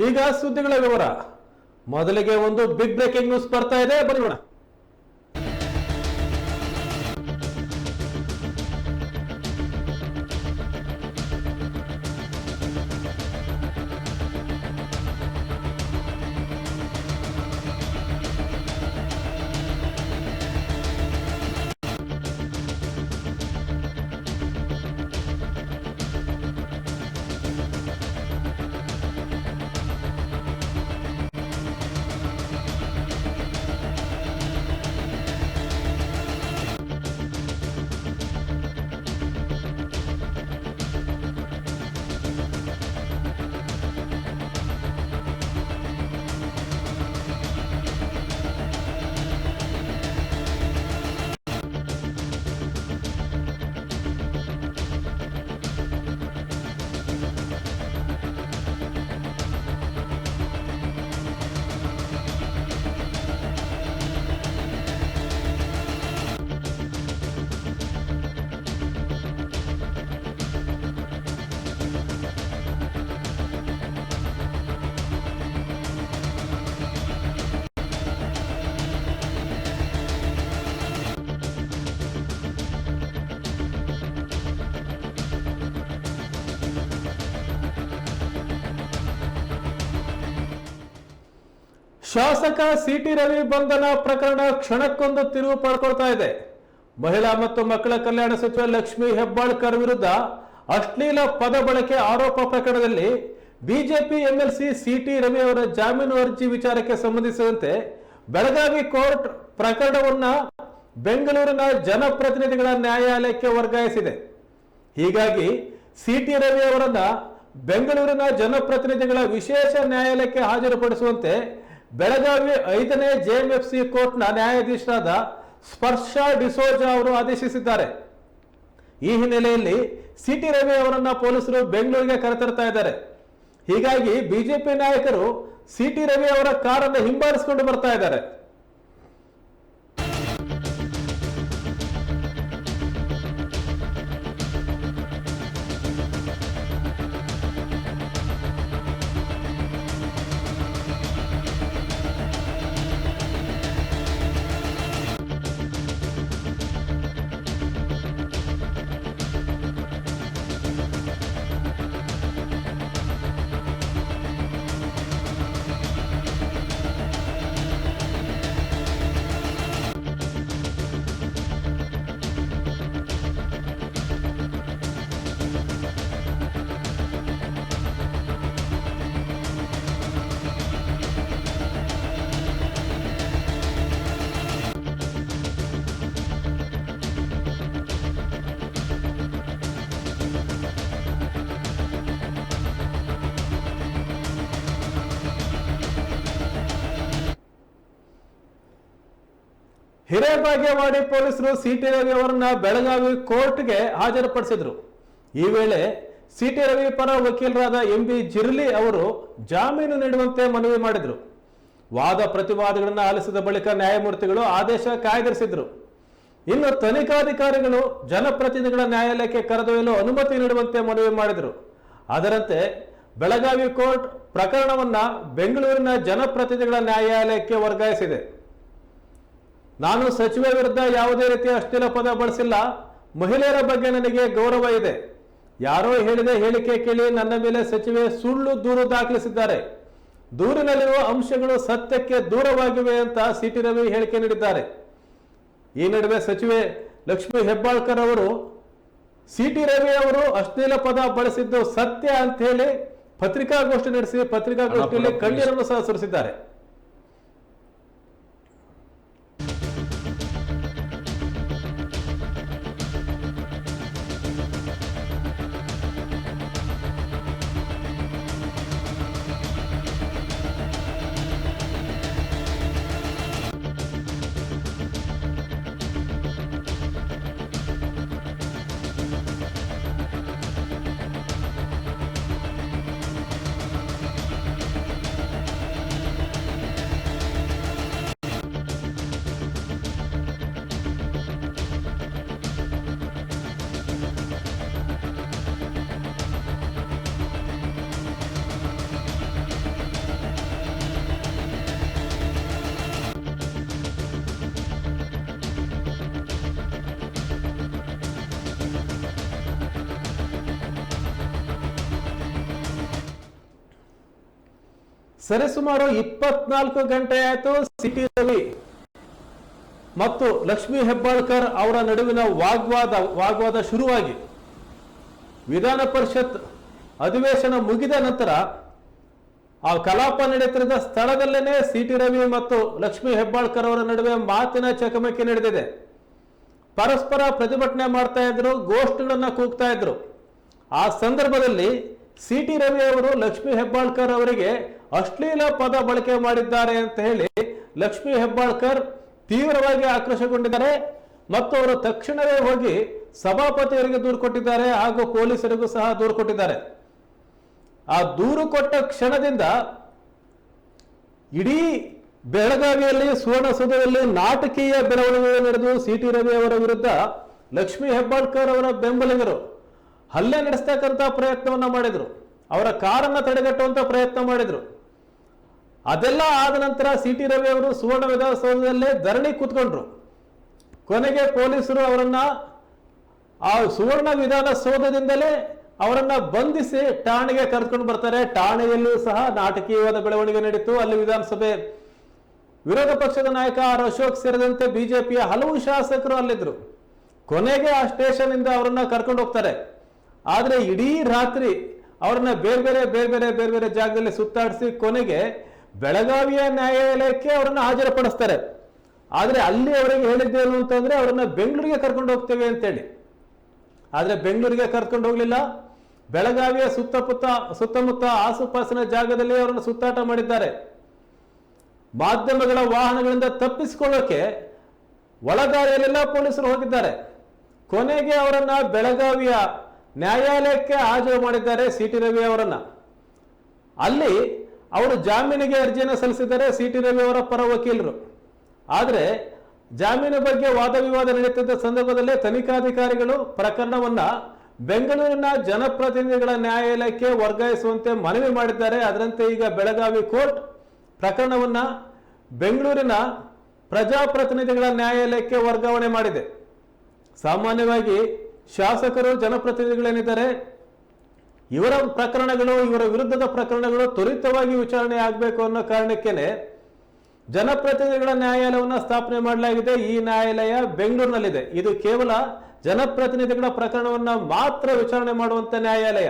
ಈಗ ಸುದ್ದಿಗಳ ವಿವರ. ಮೊದಲಿಗೆ ಒಂದು ಬಿಗ್ ಬ್ರೇಕಿಂಗ್ ನ್ಯೂಸ್ ಬರ್ತಾ ಇದೆ. ಬರೋಣ. ಶಾಸಕ ಸಿಟಿ ರವಿ ಬಂಧನ ಪ್ರಕರಣ ಕ್ಷಣಕ್ಕೊಂದು ತಿರುವು ಪಡ್ಕೊಳ್ತಾ ಇದೆ. ಮಹಿಳಾ ಮತ್ತು ಮಕ್ಕಳ ಕಲ್ಯಾಣ ಸಚಿವ ಲಕ್ಷ್ಮಿ ಹೆಬ್ಬಾಳ್ಕರ್ ವಿರುದ್ಧ ಅಶ್ಲೀಲ ಪದ ಬಳಕೆ ಆರೋಪ ಪ್ರಕರಣದಲ್ಲಿ ಬಿಜೆಪಿ ಎಂಎಲ್ಸಿ ಸಿಟಿ ರವಿ ಅವರ ಜಾಮೀನು ಅರ್ಜಿ ವಿಚಾರಕ್ಕೆ ಸಂಬಂಧಿಸಿದಂತೆ ಬೆಳಗಾವಿ ಕೋರ್ಟ್ ಪ್ರಕರಣವನ್ನ ಬೆಂಗಳೂರಿನ ಜನಪ್ರತಿನಿಧಿಗಳ ನ್ಯಾಯಾಲಯಕ್ಕೆ ವರ್ಗಾಯಿಸಿದೆ. ಹೀಗಾಗಿ ಸಿಟಿ ರವಿ ಅವರನ್ನ ಬೆಂಗಳೂರಿನ ಜನಪ್ರತಿನಿಧಿಗಳ ವಿಶೇಷ ನ್ಯಾಯಾಲಯಕ್ಕೆ ಹಾಜರುಪಡಿಸುವಂತೆ ಬೆಳಗಾವಿ ಐದನೇ ಜೆಎಂಎಫ್ಸಿ ಕೋರ್ಟ್ನ ನ್ಯಾಯಾಧೀಶರಾದ ಸ್ಪರ್ಶ ಡಿಸೋಜಾ ಅವರು ಆದೇಶಿಸಿದ್ದಾರೆ. ಈ ಹಿನ್ನೆಲೆಯಲ್ಲಿ ಸಿಟಿ ರವಿ ಅವರನ್ನ ಪೊಲೀಸರು ಬೆಂಗಳೂರಿಗೆ ಕರೆತರ್ತಾ ಇದ್ದಾರೆ. ಹೀಗಾಗಿ ಬಿಜೆಪಿ ನಾಯಕರು ಸಿಟಿ ರವಿ ಅವರ ಕಾರನ್ನು ಹಿಂಬಾಲಿಸಿಕೊಂಡು ಬರ್ತಾ ಇದ್ದಾರೆ. ಹಿರೇಬಾಗೇವಾಡಿ ಪೊಲೀಸರು ಸಿಟಿ ರವಿ ಅವರನ್ನ ಬೆಳಗಾವಿ ಕೋರ್ಟ್ಗೆ ಹಾಜರುಪಡಿಸಿದ್ರು. ಈ ವೇಳೆ ಸಿಟಿ ರವಿ ಪರ ವಕೀಲರಾದ ಎಂ ಬಿ ಜಿರ್ಲಿ ಅವರು ಜಾಮೀನು ನೀಡುವಂತೆ ಮನವಿ ಮಾಡಿದ್ರು. ವಾದ ಪ್ರತಿವಾದಗಳನ್ನು ಆಲಿಸಿದ ಬಳಿಕ ನ್ಯಾಯಮೂರ್ತಿಗಳು ಆದೇಶ ಕಾಯ್ದಿರಿಸಿದ್ರು. ಇನ್ನು ತನಿಖಾಧಿಕಾರಿಗಳು ಜನಪ್ರತಿನಿಧಿಗಳ ನ್ಯಾಯಾಲಯಕ್ಕೆ ಕರೆದೊಯ್ಯಲು ಅನುಮತಿ ನೀಡುವಂತೆ ಮನವಿ ಮಾಡಿದರು. ಅದರಂತೆ ಬೆಳಗಾವಿ ಕೋರ್ಟ್ ಪ್ರಕರಣವನ್ನ ಬೆಂಗಳೂರಿನ ಜನಪ್ರತಿನಿಧಿಗಳ ನ್ಯಾಯಾಲಯಕ್ಕೆ ವರ್ಗಾಯಿಸಿದೆ. ನಾನು ಸಚಿವೆ ವಿರುದ್ಧ ಯಾವುದೇ ರೀತಿಯ ಅಶ್ಲೀಲ ಪದ ಬಳಸಿಲ್ಲ. ಮಹಿಳೆಯರ ಬಗ್ಗೆ ನನಗೆ ಗೌರವ ಇದೆ. ಯಾರೋ ಹೇಳಿದ ಹೇಳಿಕೆ ಕೇಳಿ ನನ್ನ ಮೇಲೆ ಸಚಿವೆ ಸುಳ್ಳು ದೂರು ದಾಖಲಿಸಿದ್ದಾರೆ. ದೂರಿನಲ್ಲಿರುವ ಅಂಶಗಳು ಸತ್ಯಕ್ಕೆ ದೂರವಾಗಿವೆ ಅಂತ ಸಿಟಿ ರವಿ ಹೇಳಿಕೆ ನೀಡಿದ್ದಾರೆ. ಈ ನಡುವೆ ಸಚಿವೆ ಲಕ್ಷ್ಮಿ ಹೆಬ್ಬಾಳ್ಕರ್ ಅವರು ಸಿಟಿ ರವಿ ಅವರು ಅಶ್ಲೀಲ ಪದ ಬಳಸಿದ್ದು ಸತ್ಯ ಅಂತ ಹೇಳಿ ಪತ್ರಿಕಾಗೋಷ್ಠಿ ನಡೆಸಿ ಪತ್ರಿಕಾಗೋಷ್ಠಿಯಲ್ಲಿ ಕಣ್ಣೀರನ್ನು ಸಹ ಸುರಿಸಿದ್ದಾರೆ. ಸರಿಸುಮಾರು ಇಪ್ಪತ್ನಾಲ್ಕು ಗಂಟೆ ಆಯಿತು ಸಿಟಿ ರವಿ ಮತ್ತು ಲಕ್ಷ್ಮೀ ಹೆಬ್ಬಾಳ್ಕರ್ ಅವರ ನಡುವಿನ ವಾಗ್ವಾದ ವಾಗ್ವಾದ ಶುರುವಾಗಿ. ವಿಧಾನ ಪರಿಷತ್ ಅಧಿವೇಶನ ಮುಗಿದ ನಂತರ ಆ ಕಲಾಪ ನಡೆಯುತ್ತಿರುವ ಸ್ಥಳದಲ್ಲೇನೆ ಸಿ ಟಿ ರವಿ ಮತ್ತು ಲಕ್ಷ್ಮೀ ಹೆಬ್ಬಾಳ್ಕರ್ ಅವರ ನಡುವೆ ಮಾತಿನ ಚಕಮಕಿ ನಡೆದಿದೆ. ಪರಸ್ಪರ ಪ್ರತಿಭಟನೆ ಮಾಡ್ತಾ ಇದ್ರು, ಗೋಷ್ಠಿಗಳನ್ನ ಕೂಗ್ತಾ ಇದ್ರು. ಆ ಸಂದರ್ಭದಲ್ಲಿ ಸಿ ಟಿ ರವಿ ಅವರು, ಲಕ್ಷ್ಮೀ ಹೆಬ್ಬಾಳ್ಕರ್ ಅವರಿಗೆ ಅಶ್ಲೀಲ ಪದ ಬಳಕೆ ಮಾಡಿದ್ದಾರೆ ಅಂತ ಹೇಳಿ ಲಕ್ಷ್ಮೀ ಹೆಬ್ಬಾಳ್ಕರ್ ತೀವ್ರವಾಗಿ ಆಕ್ರೋಶಗೊಂಡಿದ್ದಾರೆ. ಮತ್ತು ಅವರು ತಕ್ಷಣವೇ ಹೋಗಿ ಸಭಾಪತಿಯವರಿಗೆ ದೂರು ಕೊಟ್ಟಿದ್ದಾರೆ ಹಾಗೂ ಪೊಲೀಸರಿಗೂ ಸಹ ದೂರು ಕೊಟ್ಟಿದ್ದಾರೆ. ಆ ದೂರು ಕೊಟ್ಟ ಕ್ಷಣದಿಂದ ಇಡೀ ಬೆಳಗಾವಿಯಲ್ಲಿ, ಸುವರ್ಣಸೌಧದಲ್ಲಿ ನಾಟಕೀಯ ಬೆಳವಣಿಗೆ ನಡೆದು ಸಿ ಟಿ ರವಿ ಅವರ ವಿರುದ್ಧ ಲಕ್ಷ್ಮೀ ಹೆಬ್ಬಾಳ್ಕರ್ ಅವರ ಬೆಂಬಲಿಗರು ಹಲ್ಲೆ ನಡೆಸ್ತಕ್ಕಂಥ ಪ್ರಯತ್ನವನ್ನ ಮಾಡಿದ್ರು. ಅವರ ಕಾರನ್ನ ತಡೆಗಟ್ಟುವಂತ ಪ್ರಯತ್ನ ಮಾಡಿದ್ರು. ಅದೆಲ್ಲ ಆದ ನಂತರ ಸಿ ಟಿ ರವಿ ಅವರು ಸುವರ್ಣ ವಿಧಾನಸೌಧದಲ್ಲೇ ಧರಣಿ ಕೂತ್ಕೊಂಡ್ರು. ಕೊನೆಗೆ ಪೊಲೀಸರು ಅವರನ್ನ ಆ ಸುವರ್ಣ ವಿಧಾನಸೌಧದಿಂದಲೇ ಅವರನ್ನ ಬಂಧಿಸಿ ಠಾಣೆಗೆ ಕರೆದುಕೊಂಡು ಬರ್ತಾರೆ. ಠಾಣೆಯಲ್ಲೂ ಸಹ ನಾಟಕೀಯವಾದ ಬೆಳವಣಿಗೆ ನಡೀತು. ಅಲ್ಲಿ ವಿಧಾನಸಭೆ ವಿರೋಧ ಪಕ್ಷದ ನಾಯಕ ಆರ್. ಅಶೋಕ್ ಸೇರಿದಂತೆ ಬಿಜೆಪಿಯ ಹಲವು ಶಾಸಕರು ಅಲ್ಲಿದ್ರು ಕೊನೆಗೆ ಆ ಸ್ಟೇಷನ್ ಇಂದ ಅವರನ್ನ ಕರ್ಕೊಂಡು ಹೋಗ್ತಾರೆ. ಆದ್ರೆ ಇಡೀ ರಾತ್ರಿ ಅವ್ರನ್ನ ಬೇರೆ ಬೇರೆ ಬೇರೆ ಬೇರೆ ಬೇರೆ ಬೇರೆ ಜಾಗದಲ್ಲಿ ಸುತ್ತಾಡಿಸಿ ಕೊನೆಗೆ ಬೆಳಗಾವಿಯ ನ್ಯಾಯಾಲಯಕ್ಕೆ ಅವರನ್ನು ಹಾಜರುಪಡಿಸ್ತಾರೆ. ಆದರೆ ಅಲ್ಲಿ ಅವರಿಗೆ ಹೇಳಿದ್ದೇನು ಅಂತಂದ್ರೆ ಅವರನ್ನು ಬೆಂಗಳೂರಿಗೆ ಕರ್ಕೊಂಡು ಹೋಗ್ತೇವೆ ಅಂತೇಳಿ. ಆದರೆ ಬೆಂಗಳೂರಿಗೆ ಕರ್ಕೊಂಡು ಹೋಗಲಿಲ್ಲ. ಬೆಳಗಾವಿಯ ಸುತ್ತಮುತ್ತ ಸುತ್ತಮುತ್ತ ಆಸುಪಾಸಿನ ಜಾಗದಲ್ಲಿ ಅವರನ್ನು ಸುತ್ತಾಟ ಮಾಡಿದ್ದಾರೆ. ಮಾಧ್ಯಮಗಳ ವಾಹನಗಳಿಂದ ತಪ್ಪಿಸಿಕೊಳ್ಳೋಕೆ ಒಳದಾರಿಯಲ್ಲೆಲ್ಲ ಪೊಲೀಸರು ಹೋಗಿದ್ದಾರೆ. ಕೊನೆಗೆ ಅವರನ್ನ ಬೆಳಗಾವಿಯ ನ್ಯಾಯಾಲಯಕ್ಕೆ ಹಾಜರು ಮಾಡಿದ್ದಾರೆ ಸಿ ಟಿ ರವಿ ಅವರನ್ನ. ಅಲ್ಲಿ ಅವರು ಜಾಮೀನಿಗೆ ಅರ್ಜಿಯನ್ನು ಸಲ್ಲಿಸಿದ್ದಾರೆ ಸಿ ಟಿ ರವಿ ಅವರ ಪರ ವಕೀಲರು. ಆದರೆ ಜಾಮೀನು ಬಗ್ಗೆ ವಾದ ವಿವಾದ ನಡೆಯುತ್ತಿದ್ದ ಸಂದರ್ಭದಲ್ಲೇ ತನಿಖಾಧಿಕಾರಿಗಳು ಪ್ರಕರಣವನ್ನ ಬೆಂಗಳೂರಿನ ಜನಪ್ರತಿನಿಧಿಗಳ ನ್ಯಾಯಾಲಯಕ್ಕೆ ವರ್ಗಾಯಿಸುವಂತೆ ಮನವಿ ಮಾಡಿದ್ದಾರೆ. ಅದರಂತೆ ಈಗ ಬೆಳಗಾವಿ ಕೋರ್ಟ್ ಪ್ರಕರಣವನ್ನ ಬೆಂಗಳೂರಿನ ಪ್ರಜಾಪ್ರತಿನಿಧಿಗಳ ನ್ಯಾಯಾಲಯಕ್ಕೆ ವರ್ಗಾವಣೆ ಮಾಡಿದೆ. ಸಾಮಾನ್ಯವಾಗಿ ಶಾಸಕರು ಜನಪ್ರತಿನಿಧಿಗಳೇನಿದ್ದಾರೆ? ಇವರ ಪ್ರಕರಣಗಳು, ಇವರ ವಿರುದ್ಧದ ಪ್ರಕರಣಗಳು ತ್ವರಿತವಾಗಿ ವಿಚಾರಣೆ ಆಗಬೇಕು ಅನ್ನೋ ಕಾರಣಕ್ಕೇನೆ ಜನಪ್ರತಿನಿಧಿಗಳ ನ್ಯಾಯಾಲಯವನ್ನು ಸ್ಥಾಪನೆ ಮಾಡಲಾಗಿದೆ. ಈ ನ್ಯಾಯಾಲಯ ಬೆಂಗಳೂರಿನಲ್ಲಿದೆ. ಇದು ಕೇವಲ ಜನಪ್ರತಿನಿಧಿಗಳ ಪ್ರಕರಣವನ್ನು ಮಾತ್ರ ವಿಚಾರಣೆ ಮಾಡುವಂತ ನ್ಯಾಯಾಲಯ.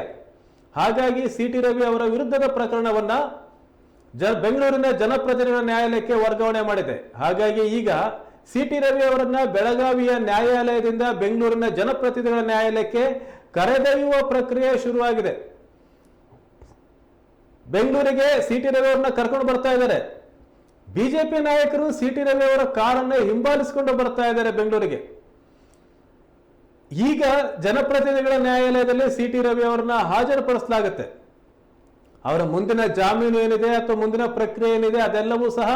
ಹಾಗಾಗಿ ಸಿ ಟಿ ರವಿ ಅವರ ವಿರುದ್ಧದ ಪ್ರಕರಣವನ್ನ ಜ, ಬೆಂಗಳೂರಿನ ಜನಪ್ರತಿನಿಧಿಗಳ ನ್ಯಾಯಾಲಯಕ್ಕೆ ವರ್ಗಾವಣೆ ಮಾಡಿದೆ. ಹಾಗಾಗಿ ಈಗ ಸಿ ಟಿ ರವಿ ಅವರನ್ನ ಬೆಳಗಾವಿಯ ನ್ಯಾಯಾಲಯದಿಂದ ಬೆಂಗಳೂರಿನ ಜನಪ್ರತಿನಿಧಿಗಳ ನ್ಯಾಯಾಲಯಕ್ಕೆ ಕರೆದೊಯ್ಯುವ ಪ್ರಕ್ರಿಯೆ ಶುರುವಾಗಿದೆ. ಬೆಂಗಳೂರಿಗೆ ಸಿ ಟಿ ರವಿ ಅವರನ್ನ ಕರ್ಕೊಂಡು ಬರ್ತಾ ಇದ್ದಾರೆ. ಬಿಜೆಪಿ ನಾಯಕರು ಸಿ ಟಿ ರವಿ ಅವರ ಕಾರನ್ನ ಹಿಂಬಾಲಿಸಿಕೊಂಡು ಬರ್ತಾ ಇದ್ದಾರೆ ಬೆಂಗಳೂರಿಗೆ. ಈಗ ಜನಪ್ರತಿನಿಧಿಗಳ ನ್ಯಾಯಾಲಯದಲ್ಲಿ ಸಿ ಟಿ ರವಿ ಅವರನ್ನ ಹಾಜರುಪಡಿಸಲಾಗುತ್ತೆ. ಅವರ ಮುಂದಿನ ಜಾಮೀನು ಏನಿದೆ ಅಥವಾ ಮುಂದಿನ ಪ್ರಕ್ರಿಯೆ ಏನಿದೆ ಅದೆಲ್ಲವೂ ಸಹ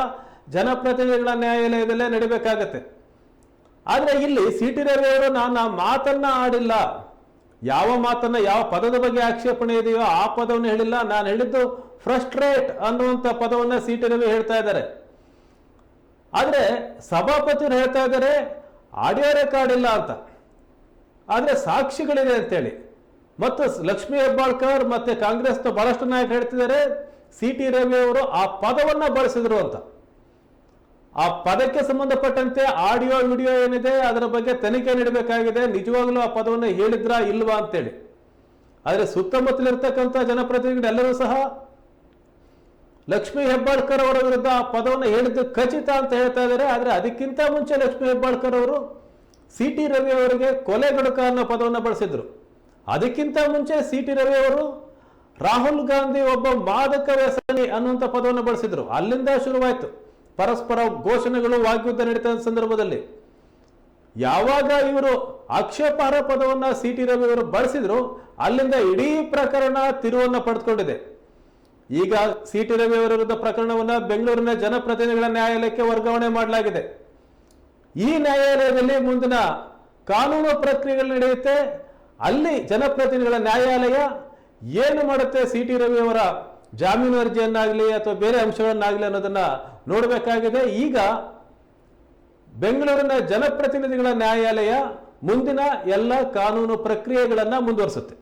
ಜನಪ್ರತಿನಿಧಿಗಳ ನ್ಯಾಯಾಲಯದಲ್ಲೇ ನಡಿಬೇಕಾಗತ್ತೆ. ಆದರೆ ಇಲ್ಲಿ ಸಿ ಟಿ ರವಿ ಅವರು ನಾನು ಮಾತನ್ನ ಆಡಿಲ್ಲ. ಯಾವ ಮಾತನ್ನ ಯಾವ ಪದದ ಬಗ್ಗೆ ಆಕ್ಷೇಪಣೆ ಇದೆಯೋ ಆ ಪದವನ್ನು ಹೇಳಿಲ್ಲ. ನಾನು ಹೇಳಿದ್ದು ಫ್ರಸ್ಟ್ರೇಟ್ ಅನ್ನುವಂಥ ಪದವನ್ನ ಸಿ ಟಿ ರವಿ ಹೇಳ್ತಾ ಇದ್ದಾರೆ. ಆದರೆ ಸಭಾಪತಿಯವರು ಹೇಳ್ತಾ ಇದ್ದಾರೆ ಆಡಿಯೋ ರೆಕಾರ್ಡ್ ಇಲ್ಲ ಅಂತ. ಆದರೆ ಸಾಕ್ಷಿಗಳಿದೆ ಅಂತೇಳಿ. ಮತ್ತು ಲಕ್ಷ್ಮೀ ಹೆಬ್ಬಾಳ್ಕರ್ ಮತ್ತೆ ಕಾಂಗ್ರೆಸ್ನ ಬಹಳಷ್ಟು ನಾಯಕರು ಹೇಳ್ತಿದ್ದಾರೆ ಸಿ ಟಿ ರವಿ ಅವರು ಆ ಪದವನ್ನ ಬಳಸಿದ್ರು ಅಂತ. ಆ ಪದಕ್ಕೆ ಸಂಬಂಧಪಟ್ಟಂತೆ ಆಡಿಯೋ, ವಿಡಿಯೋ ಏನಿದೆ, ಅದರ ಬಗ್ಗೆ ತನಿಖೆ ನೀಡಬೇಕಾಗಿದೆ. ನಿಜವಾಗ್ಲೂ ಆ ಪದವನ್ನು ಹೇಳಿದ್ರಾ ಇಲ್ವಾ ಅಂತೇಳಿ. ಆದರೆ ಸುತ್ತಮುತ್ತಲಿರ್ತಕ್ಕಂಥ ಜನಪ್ರತಿನಿಧಿಗಳು ಎಲ್ಲರೂ ಸಹ ಲಕ್ಷ್ಮೀ ಹೆಬ್ಬಾಳ್ಕರ್ ಅವರ ವಿರುದ್ಧ ಆ ಪದವನ್ನು ಹೇಳಿದ್ದು ಖಚಿತ ಅಂತ ಹೇಳ್ತಾ ಇದ್ದಾರೆ. ಆದರೆ ಅದಕ್ಕಿಂತ ಮುಂಚೆ ಲಕ್ಷ್ಮೀ ಹೆಬ್ಬಾಳ್ಕರ್ ಅವರು ಸಿ ಟಿ ರವಿ ಅವರಿಗೆ ಕೊಲೆಗಡುಕ ಅನ್ನೋ ಪದವನ್ನು ಬಳಸಿದ್ರು. ಅದಕ್ಕಿಂತ ಮುಂಚೆ ಸಿ ಟಿ ರವಿ ಅವರು ರಾಹುಲ್ ಗಾಂಧಿ ಒಬ್ಬ ಮಾದಕ ವ್ಯಸನಿ ಅನ್ನುವಂಥ ಪದವನ್ನು ಬಳಸಿದ್ರು. ಅಲ್ಲಿಂದ ಶುರುವಾಯಿತು. ಪರಸ್ಪರ ಘೋಷಣೆಗಳು ವಾಗ್ಯುದ್ಧ ನಡೀತಾ ಸಂದರ್ಭದಲ್ಲಿ ಯಾವಾಗ ಇವರು ಆಕ್ಷೇಪಾರ ಪದವನ್ನ ಸಿ ಟಿ ರವಿ ಅವರು ಬಳಸಿದ್ರು, ಅಲ್ಲಿಂದ ಇಡೀ ಪ್ರಕರಣ ತಿರುವನ್ನ ಪಡೆದುಕೊಂಡಿದೆ. ಈಗ ಸಿ ಟಿ ರವಿ ಅವರ ವಿರುದ್ಧ ಪ್ರಕರಣವನ್ನ ಬೆಂಗಳೂರಿನ ಜನಪ್ರತಿನಿಧಿಗಳ ನ್ಯಾಯಾಲಯಕ್ಕೆ ವರ್ಗಾವಣೆ ಮಾಡಲಾಗಿದೆ. ಈ ನ್ಯಾಯಾಲಯದಲ್ಲಿ ಮುಂದಿನ ಕಾನೂನು ಪ್ರಕ್ರಿಯೆಗಳು ನಡೆಯುತ್ತೆ. ಅಲ್ಲಿ ಜನಪ್ರತಿನಿಧಿಗಳ ನ್ಯಾಯಾಲಯ ಏನು ಮಾಡುತ್ತೆ ಸಿ ಟಿ ರವಿ ಅವರ ಜಾಮೀನು ಅರ್ಜಿಯನ್ನಾಗಲಿ ಅಥವಾ ಬೇರೆ ಅಂಶಗಳನ್ನಾಗಲಿ ಅನ್ನೋದನ್ನ ನೋಡಬೇಕಾಗಿದೆ. ಈಗ ಬೆಂಗಳೂರಿನ ಜನಪ್ರತಿನಿಧಿಗಳ ನ್ಯಾಯಾಲಯ ಮುಂದಿನ ಎಲ್ಲ ಕಾನೂನು ಪ್ರಕ್ರಿಯೆಗಳನ್ನು ಮುಂದುವರಿಸುತ್ತೆ.